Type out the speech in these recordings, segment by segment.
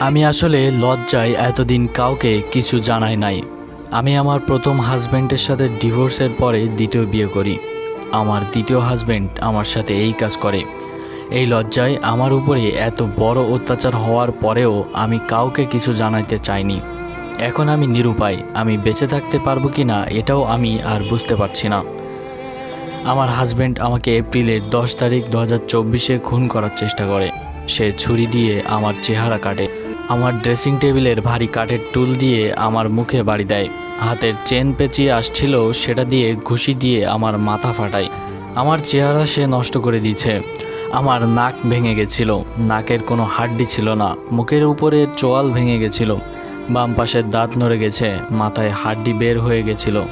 আমি আসলে লজ্জায় এতদিন কাউকে কিছু জানাই নাই। আমি আমার প্রথম হাজব্যান্ডের সাথে ডিভোর্সের পরে দ্বিতীয় বিয়ে করি। আমার দ্বিতীয় হাজব্যান্ড আমার সাথে এই কাজ করে। এই লজ্জায় আমার উপরে এত বড় অত্যাচার হওয়ার পরেও আমি কাউকে কিছু জানাইতে চাইনি। এখন আমি নিরুপায় আমি বেঁচে থাকতে পারব কি না এটাও আমি আর বুঝতে পারছি না। আমার হাজব্যান্ড আমাকে এপ্রিলের দশ তারিখ দু হাজার চব্বিশে খুন করার চেষ্টা করে। সে ছুরি দিয়ে আমার চেহারা কাটে। আমার ড্রেসিং টেবিলের ভারী কাঠের টুল দিয়ে আমার মুখে বাড়ি দেয়। হাতের চেন পেঁচিয়ে আসছিল, সেটা দিয়ে ঘুষি দিয়ে আমার মাথা ফাটায় আমার চেহারা সে নষ্ট করে দিয়েছে। আমার নাক ভেঙে গেছিল। নাকের কোনো হাড্ডি ছিল না। মুখের উপরে চোয়াল ভেঙে গেছিল। বাম পাশের দাঁত নড়ে গেছে। মাথায় হাড্ডি বের হয়ে গেছিল।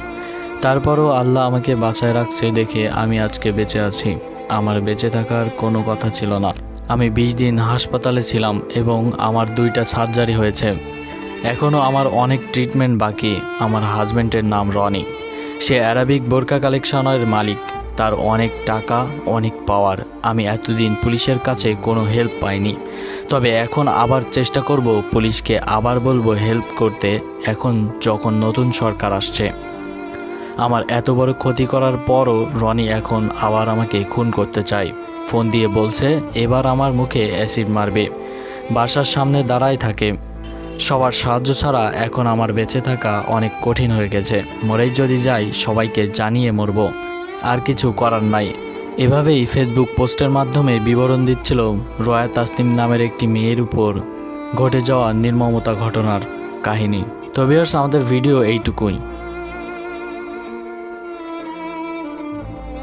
তারপরও আল্লাহ আমাকে বাঁচায় রাখছে দেখে আমি আজকে বেঁচে আছি। আমার বেঁচে থাকার কোনো কথা ছিল না। আমি বিশ দিন হাসপাতালে ছিলাম এবং আমার দুইটা সার্জারি হয়েছে। এখনও আমার অনেক ট্রিটমেন্ট বাকি, আমার হাজব্যান্ডের নাম রনি। সে অ্যারাবিক বোরকা কালেকশনের মালিক, তার অনেক টাকা, অনেক পাওয়ার। আমি এতদিন পুলিশের কাছে কোনো হেল্প পাইনি। তবে এখন আবার চেষ্টা করব পুলিশকে আবার বলব হেল্প করতে, এখন যখন নতুন সরকার আসছে। আমার এত বড় ক্ষতি করার পরও রনি এখন আবার আমাকে খুন করতে চায়। ফোন দিয়ে বলছে, এবার আমার মুখে অ্যাসিড মারবে। বাসার সামনে দাঁড়ায় থাকে। সবার সাহায্য ছাড়া এখন আমার বেঁচে থাকা অনেক কঠিন হয়ে গেছে। মরেই যদি যাই, সবাইকে জানিয়ে মরব। আর কিছু করার নাই। এভাবেই ফেসবুক পোস্টের মাধ্যমে বিবরণ দিচ্ছিল রয়া তাসনিম নামের একটি মেয়ের উপর ঘটে যাওয়া নির্মমতা ঘটনার কাহিনী। তবে আমাদের ভিডিও এইটুকুই।